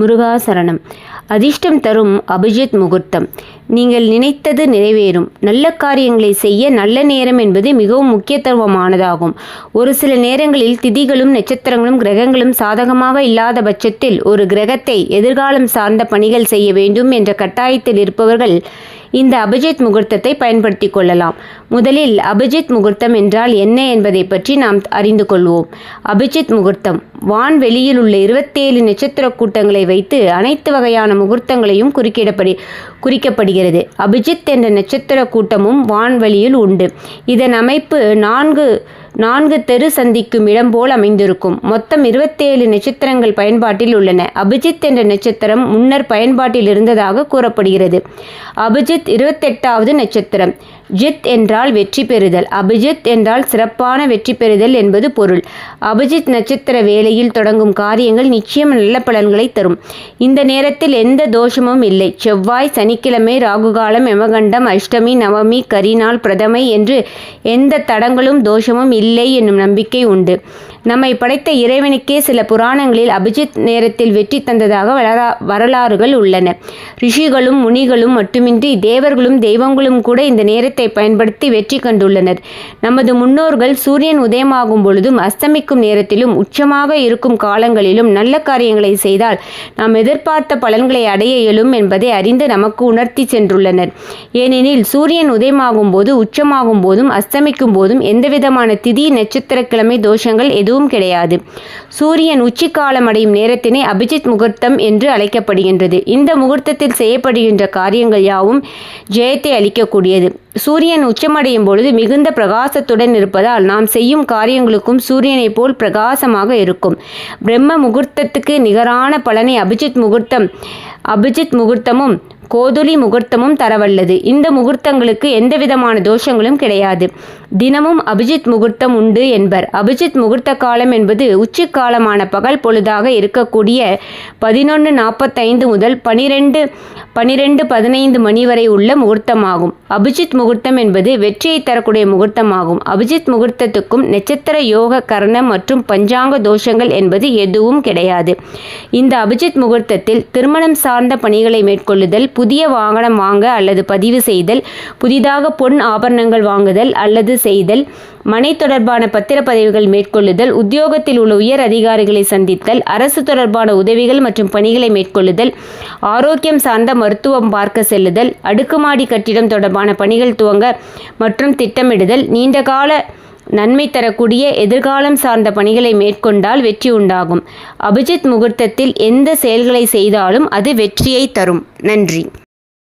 முருகாசரணம். அதிர்ஷ்டம் தரும் அபிஜித் முகூர்த்தம். நீங்கள் நினைத்தது நிறைவேறும். நல்ல காரியங்களை செய்ய நல்ல நேரம் என்பது மிகவும் முக்கியத்துவமானதாகும். ஒரு சில நேரங்களில் திதிகளும் நட்சத்திரங்களும் கிரகங்களும் சாதகமாக இல்லாத பட்சத்தில் ஒரு கிரகத்தை எதிர்காலம் சார்ந்த பணிகள் செய்ய வேண்டும் என்ற கட்டாயத்தில் இருப்பவர்கள் இந்த அபிஜித் முகூர்த்தத்தை பயன்படுத்தி கொள்ளலாம். முதலில் அபிஜித் முகூர்த்தம் என்றால் என்ன என்பதை பற்றி நாம் அறிந்து கொள்வோம். அபிஜித் முகூர்த்தம் வான்வெளியில் உள்ள இருபத்தேழு நட்சத்திர கூட்டங்களை வைத்து அனைத்து வகையான முகூர்த்தங்களையும் குறுக்கிடப்படி குறிக்கப்படுகிறது. அபிஜித் என்ற நட்சத்திர கூட்டமும் வான்வெளியில் உண்டு. இதன் அமைப்பு நான்கு நான்கு தெரு சந்திக்கும் இடம் போல் அமைந்திருக்கும். மொத்தம் இருபத்தேழு நட்சத்திரங்கள் பயன்பாட்டில் உள்ளன. அபிஜித் என்ற நட்சத்திரம் முன்னர் பயன்பாட்டில் இருந்ததாக கூறப்படுகிறது. அபிஜித் இருபத்தெட்டாவது நட்சத்திரம். ஜித் என்றால் வெற்றி பெறுதல். அபிஜித் என்றால் சிறப்பான வெற்றி பெறுதல் என்பது பொருள். அபிஜித் நட்சத்திர வேளையில் தொடங்கும் காரியங்கள் நிச்சயம் நல்ல பலன்களை தரும். இந்த நேரத்தில் எந்த தோஷமும் இல்லை. செவ்வாய் சனிக்கிழமை ராகுகாலம் யமகண்டம் அஷ்டமி நவமி கரிநாள் பிரதமை என்று எந்த தடங்களும் தோஷமும் இல்லை என்னும் நம்பிக்கை உண்டு. நம்மை படைத்த இறைவனுக்கே சில புராணங்களில் அபிஜித் நேரத்தில் வெற்றி தந்ததாக வளரா வரலாறுகள் உள்ளன. ரிஷிகளும் முனிகளும் மட்டுமின்றி தேவர்களும் தெய்வங்களும் கூட இந்த நேரத்தை பயன்படுத்தி வெற்றி கண்டுள்ளனர். நமது முன்னோர்கள் சூரியன் உதயமாகும் பொழுதும் அஸ்தமிக்கும் நேரத்திலும் உச்சமாக இருக்கும் காலங்களிலும் நல்ல காரியங்களை செய்தால் நாம் எதிர்பார்த்த பலன்களை அடைய இயலும் என்பதை அறிந்து நமக்கு உணர்த்தி சென்றுள்ளனர். ஏனெனில் சூரியன் உதயமாகும் போது உச்சமாகும் போதும் அஸ்தமிக்கும் போதும் எந்தவிதமான திதி நட்சத்திர கிழமை தோஷங்கள் எதுவும் கிடையாது. சூரியன் உச்சிக்காலம் அடையும் நேரத்தினை அபிஜித் முகூர்த்தம் என்று அழைக்கப்படுகின்றது. இந்த முகூர்த்தத்தில் செய்யப்படுகின்ற காரியங்கள் யாவும் ஜெயத்தை அளிக்கக்கூடியது. சூரியன் உச்சமடையும் பொழுது மிகுந்த பிரகாசத்துடன் இருப்பதால் நாம் செய்யும் காரியங்களுக்கும் சூரியனைப் போல் பிரகாசமாக இருக்கும். பிரம்ம முகூர்த்தத்துக்கு நிகரான பலனை அபிஜித் முகூர்த்தம் அபிஜித் முகூர்த்தமும் கோதுளி முகூர்த்தமும் தரவல்லது. இந்த முகூர்த்தங்களுக்கு எந்தவிதமான தோஷங்களும் கிடையாது. தினமும் அபிஜித் முகூர்த்தம் உண்டு என்பர். அபிஜித் முகூர்த்த காலம் என்பது உச்சி காலமான பகல் பொழுதாக இருக்கக்கூடிய பதினொன்று நாற்பத்தைந்து முதல் பனிரெண்டு பனிரெண்டு பதினைந்து மணி வரை உள்ள முகூர்த்தமாகும். அபிஜித் முகூர்த்தம் என்பது வெற்றியை தரக்கூடிய முகூர்த்தமாகும். அபிஜித் முகூர்த்தத்துக்கும் நட்சத்திர யோக கரணம் மற்றும் பஞ்சாங்க தோஷங்கள் என்பது எதுவும் கிடையாது. இந்த அபிஜித் முகூர்த்தத்தில் திருமணம் சார்ந்த பணிகளை மேற்கொள்ளுதல் புதிய வாகனம் வாங்க அல்லது பதிவு செய்தல் புதிதாக பொன் ஆபரணங்கள் வாங்குதல் அல்லது செய்தல் மனை தொடர்பான பத்திரப்பதிவுகள் மேற்கொள்ளுதல் உத்தியோகத்தில் உள்ள உயர் அதிகாரிகளை சந்தித்தல் அரசு தொடர்பான உதவிகள் மற்றும் பணிகளை மேற்கொள்ளுதல் ஆரோக்கியம் சார்ந்த மருத்துவம் பார்க்க செல்லுதல் அடுக்குமாடி கட்டிடம் தொடர்பான பணிகள் துவங்க மற்றும் திட்டமிடுதல் நீண்டகால நன்மை தரக்கூடிய எதிர்காலம் சார்ந்த பணிகளை மேற்கொண்டால் வெற்றி உண்டாகும். அபிஜித் முகூர்த்தத்தில் எந்த செயல்களை செய்தாலும் அது வெற்றியை தரும். நன்றி.